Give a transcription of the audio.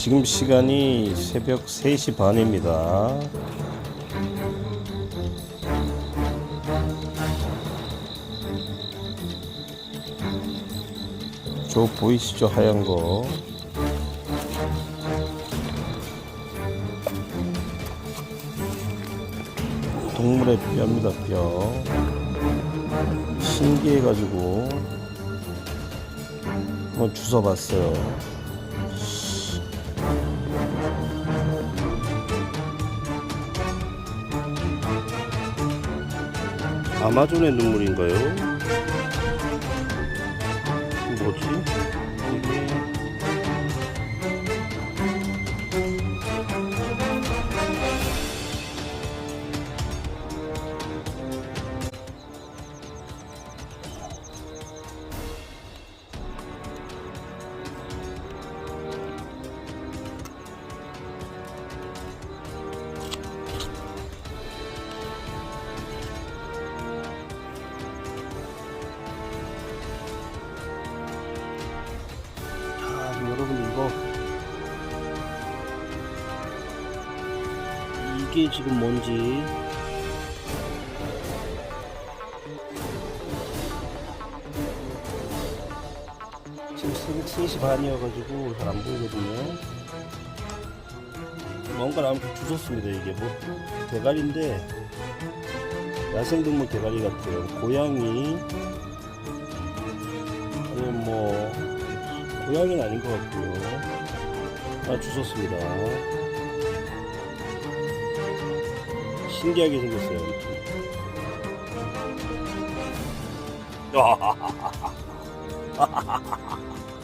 지금 시간이 새벽 3시 반입니다. 저 보이시죠? 하얀 거. 동물의 뼈입니다, 뼈. 신기해가지고 한번 주워봤어요. 아마존의 눈물인가요? 뭐지? 이게 지금 뭔지. 지금 새벽 3시 반이어가지고 잘 안 보이거든요. 뭔가 아무튼 주웠습니다 이게 뭐. 대가리인데 야생동물 대가리 같아요. 고양이. 아니면 뭐 고양이는 아닌 것 같고요. 아, 주웠습니다. 신기하게 생겼어요, 아무튼.